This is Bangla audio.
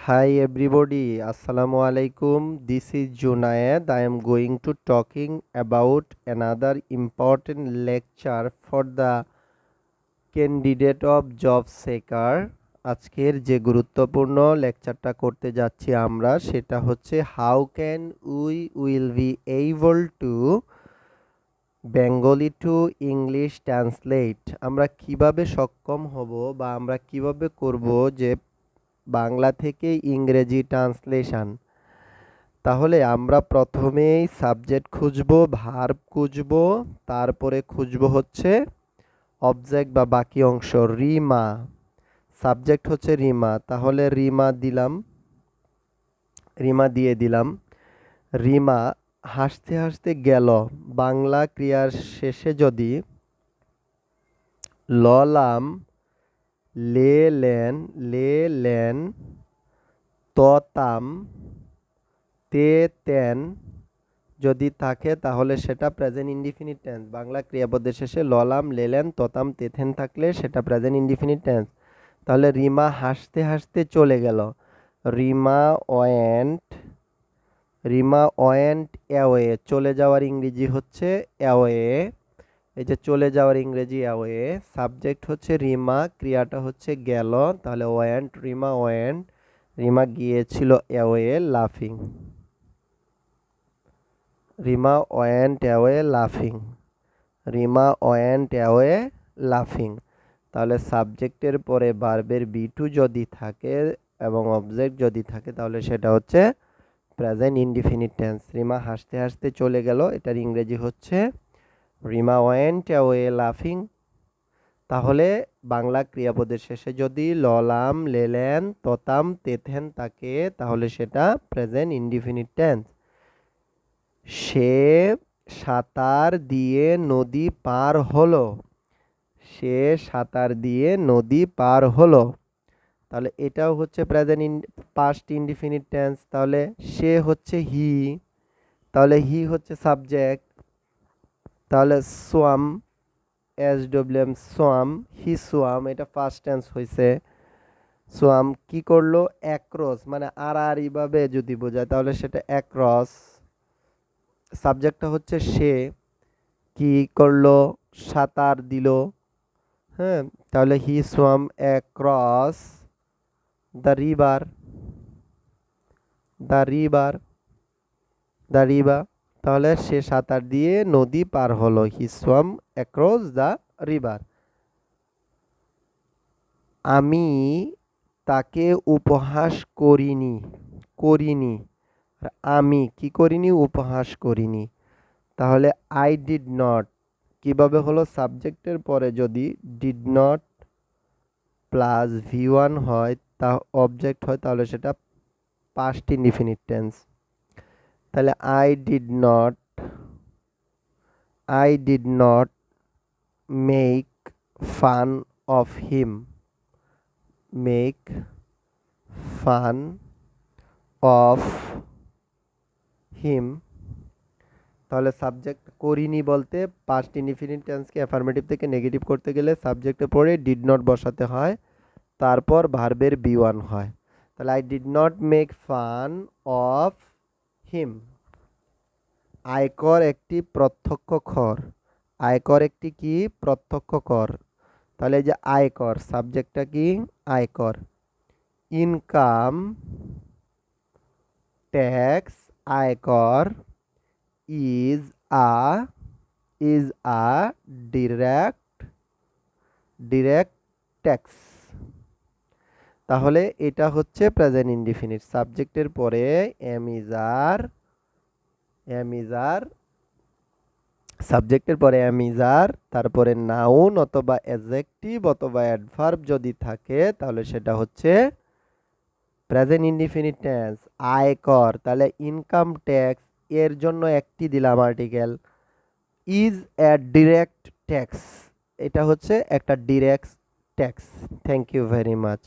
Hi everybody, Assalamu alaikum. This is Junaid. I am going to talking about another important lecture for the candidate of job seeker. আজকের যে গুরুত্বপূর্ণ লেকচারটা করতে যাচ্ছি আমরা সেটা হচ্ছে how can we will be able to Bengali to English translate আমরা কীভাবে সক্ষম হব বা আমরা কীভাবে করব যে বাংলা থেকে ইংরেজি ট্রান্সলেশন। তাহলে আমরা প্রথমেই সাবজেক্ট খুঁজব, ভার্ব খুঁজব, তারপরে খুঁজব হচ্ছে অবজেক্ট বা বাকি অংশ, রিমা। সাবজেক্ট হচ্ছে রিমা, তাহলে রিমা দিলাম, রিমা দিয়ে দিলাম। রিমা হাসতে হাসতে গেল, বাংলা ক্রিয়ার শেষে যদি ললাম লে লেন লে লেন, ততাম, তে তেন যদি থাকে তাহলে সেটা প্রেজেন্ট ইনডিফিনিট টেন্স বাংলা ক্রিয়াপদের শেষে ললাম লেলেন ততাম তেথেন থাকলে সেটা প্রেজেন্ট ইনডিফিনিট টেন্স তাহলে রিমা হাসতে হাসতে চলে গেল। Rima went Rima went away. চলে যাওয়ার ইংরেজি হচ্ছে অ্যাওয়ে। এই যে চলে যাওয়ার ইংরেজি অ্যাওয়ে সাবজেক্ট হচ্ছে রিমা, ক্রিয়াটা হচ্ছে গেল। তাহলে ওয়েন্ট রিমা ওয়েন্ট রিমা গিয়েছিল অ্যাওয়ে লাফিং রিমা ওয়েন্ট অ্যাওয়ে লাফিং রিমা ওয়েন্ট অ্যাওয়ে লাফিং তাহলে সাবজেক্টের পরে বার্বের বি টু যদি থাকে এবং অবজেক্ট যদি থাকে, তাহলে সেটা হচ্ছে প্রেজেন্ট ইনডিফিনিট টেন্স রিমা হাসতে হাসতে চলে গেল, এটার ইংরেজি হচ্ছে রিমা ওয়েন্ট অ্যাওয়ে লাফিং। তাহলে বাংলা ক্রিয়াপদের শেষে যদি ললাম লেলেন ততাম তেথেন তাকে, তাহলে সেটা প্রেজেন্ট ইনডিফিনিট টেন্স। সে সাঁতার দিয়ে নদী পার হলো। সে সাঁতার দিয়ে নদী পার হলো। তাহলে এটাও হচ্ছে present in, past indefinite tense. তাহলে সে হচ্ছে হি। তাহলে হি হচ্ছে সাবজেক্ট। তাহলে swam S W M swam, he swam, এটা ফার্স্ট টেন্স হয়েছে সোয়াম কি করল? অ্যাক্রস মানে আর আড়াআড়িভাবে যদি বোঝায়, তাহলে সেটা অ্যাক্রস সাবজেক্টটা হচ্ছে সে, কি করল? সাঁতার দিল। হ্যাঁ তাহলে he swam across the river the river the river তাহলে সে সাঁতার দিয়ে নদী পার হলো। He swam across the river আমি তাকে উপহাস করিনি করিনি। আমি কি করিনি? উপহাস করিনি। তাহলে আই ডিড নট কীভাবে হলো? সাবজেক্টের পরে যদি did not plus V one হয়, তা অবজেক্ট হয়, তাহলে সেটা পাস্ট ইনডিফিনিট টেন্স তাহলে I did not I did not make fun of him make fun of him তাহলে সাবজেক্ট করিনি বলতে পাস্ট ইনডিফিনিট টেন্সকে অ্যাফার্মেটিভ থেকে নেগেটিভ করতে গেলে সাবজেক্টে পড়ে ডিড নট বসাতে হয়, তারপর ভার্বের বি ওয়ান হয়। তাহলে I did not make fun of him. আয়কর একটি প্রত্যক্ষ কর আয়কর একটি কি? প্রত্যক্ষ কর তাহলে যে আয়কর, সাবজেক্টটা কি? আয়কর। ইনকাম, ট্যাক্স, আয়কর, is a is a, direct direct tax. তাহলে এটা হচ্ছে প্রেজেন্ট ইনডিফিনিট সাবজেক্টের পরে am is are am is are সাবজেক্টের পরে এম ইজ আর তারপরে নাউন অথবা অ্যাজেক্টিভ অথবা অ্যাডভার্ব যদি থাকে, তাহলে সেটা হচ্ছে প্রেজেন্ট ইনডিফিনিট টেন্স আয়কর তাহলে ইনকাম ট্যাক্স এর জন্য একটি দিলাম article is a direct tax এটা হচ্ছে একটা direct tax thank you very much